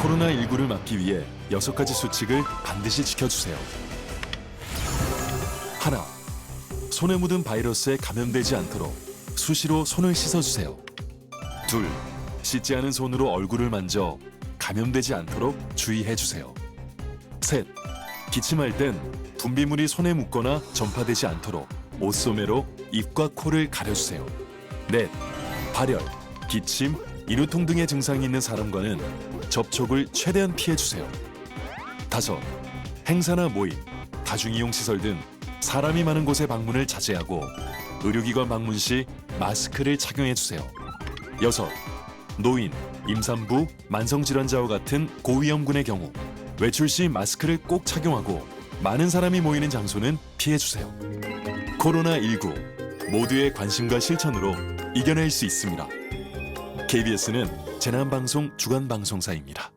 코로나19를 막기 위해 여섯 가지 수칙을 반드시 지켜주세요. 하나, 손에 묻은 바이러스에 감염되지 않도록 수시로 손을 씻어주세요. 둘, 씻지 않은 손으로 얼굴을 만져 감염되지 않도록 주의해주세요. 셋, 기침할 땐 분비물이 손에 묻거나 전파되지 않도록 옷소매로 입과 코를 가려주세요. 넷, 발열, 기침, 인후통 등의 증상이 있는 사람과는 접촉을 최대한 피해주세요. 다섯, 행사나 모임, 다중이용 시설 등 사람이 많은 곳에 방문을 자제하고 의료기관 방문 시 마스크를 착용해주세요. 여섯, 노인, 임산부, 만성질환자와 같은 고위험군의 경우 외출 시 마스크를 꼭 착용하고 많은 사람이 모이는 장소는 피해주세요. 코로나19 모두의 관심과 실천으로 이겨낼 수 있습니다. KBS는 재난방송 주간방송사입니다.